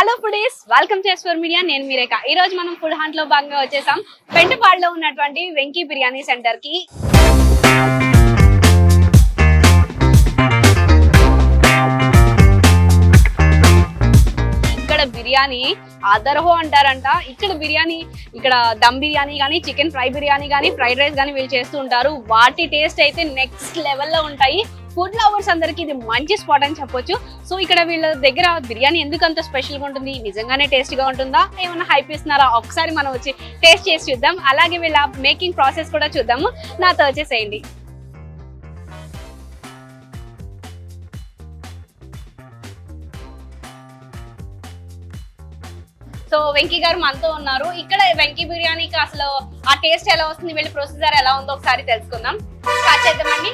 Hello foodies welcome to ఎస్వర్ media నేను మీరేక ఈ రోజు మనం ఫుడ్ హంట్లో భాగంగా వచ్చేసాం. పెంటపాడులో ఉన్నటువంటి వెంకీ బిర్యానీ సెంటర్కి. ఇక్కడ బిర్యానీ అదర్హో అంటారంట. ఇక్కడ బిర్యానీ ఇక్కడ దమ్ బిర్యానీ కానీ చికెన్ ఫ్రై బిర్యానీ కానీ ఫ్రైడ్ రైస్ కానీ వీళ్ళు చేస్తూ ఉంటారు. వాటి టేస్ట్ అయితే నెక్స్ట్ లెవెల్లో ఉంటాయి. ఫుడ్ లవర్స్ అందరికి ఇది మంచి స్పాట్ అని చెప్పొచ్చు. సో ఇక్కడ వీళ్ళ దగ్గర బిర్యానీ ఎందుకు అంత స్పెషల్గా ఉంటుంది? నిజంగానే టేస్ట్గా ఉంటుందా? ఏమైనా హైప్ ఇస్తున్నారా ఒకసారి మనం వచ్చి టేస్ట్ చేసి చూద్దాం. అలాగే వీళ్ళ మేకింగ్ ప్రాసెస్ కూడా చూద్దాము. నాతో వచ్చేసేయండి సో వెంకీ గారు మనతో ఉన్నారు. ఇక్కడ వెంకీ బిర్యానీకి అసలు ఆ టేస్ట్ ఎలా వస్తుంది? వీళ్ళ ప్రొసీజర్ ఎలా ఉందో ఒకసారి తెలుసుకుందాం. స్టార్ట్ చేద్దామండి.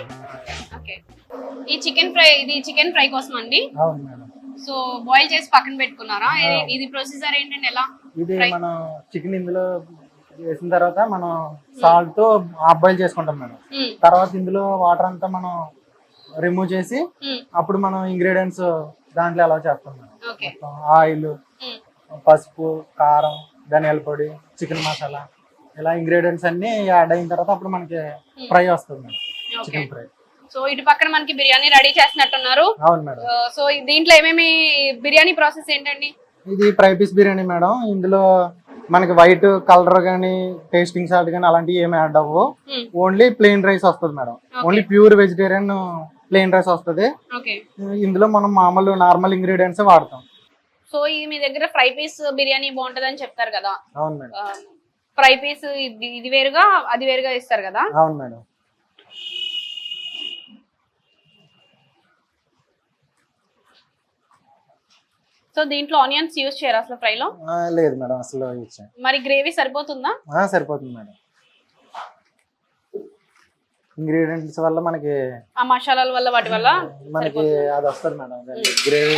ఈ చికెన్ ఫ్రై ఇది చికెన్ ఫ్రై కోసం అండి అవును మేడం. సో బాయిల్ చేసి పక్కన పెట్టుకున్నారా? ఇది- ఇది ప్రొసీజర్ ఏంటండి? ఎలా ఇది Fry. మనం చికెన్ ఇందులో వేసిన తర్వాత మనం సాల్ట్తో హాఫ్ బాయిల్ చేసుకుంటాం మేడం. మ్మ్. తర్వాత ఇందులో వాటర్ అంతా మనం రిమూవ్ చేసి మ్మ్. అప్పుడు మనం ఇంగ్రీడియంట్స్ దాంట్లో అలా చేస్తాం మేడం. ఓకే. ఆయిల్ మ్మ్. పసుపు కారం ధనియాల పొడి చికెన్ మసాలా ఇలా ఇంగ్రీడియంట్స్ అన్ని యాడ్ అయిన తర్వాత అప్పుడు మనకి ఫ్రై వస్తుంది madam. Okay. Chicken fry. So ఇటు పక్కన మనకి బిర్యానీ రెడీ చేస్తున్నట్టున్నారు. అవును మేడం. సో దీంట్లో ఏమేమి బిర్యానీ ప్రాసెస్ ఏంటండి? ఇది ఫ్రై పీస్ బిర్యానీ మేడం. ఇందులో మనకి వైట్ కలర్ కానీ టేస్టింగ్ సాల్ట్ కానీ అలాంటివి ఏమి యాడ్ అవ్వవు. మ్మ్. ఓన్లీ ప్లెయిన్ రైస్ వస్తుంది madam. Only pure vegetarian plain rice వస్తుంది. ఇందులో మనం మామూలు నార్మల్ ఇంగ్రీడియంట్స్ వాడతాం. సో ఇది మీ దగ్గర ఫ్రై పీస్ బిర్యానీ బాగుంటది అని చెప్తారు కదా. అవును మేడం. ఫ్రై పీస్ ఇది ఇది వేరుగా అది వేరుగా ఇస్తారు కదా. అవును మేడం. సో దీంట్లో ఆనియన్స్ యూస్ చేయరు అసలు ఫ్రైలో? లేదు మేడం అసలు మరి గ్రేవీ సరిపోతుందా? సరిపోతుంది మేడం. ఇంగ్రీడియంట్స్ వల్ల మనకి ఆ మసాలాల వల్ల వాటి వల్ల మనకి అది వస్తుంది మేడం. గ్రేవీ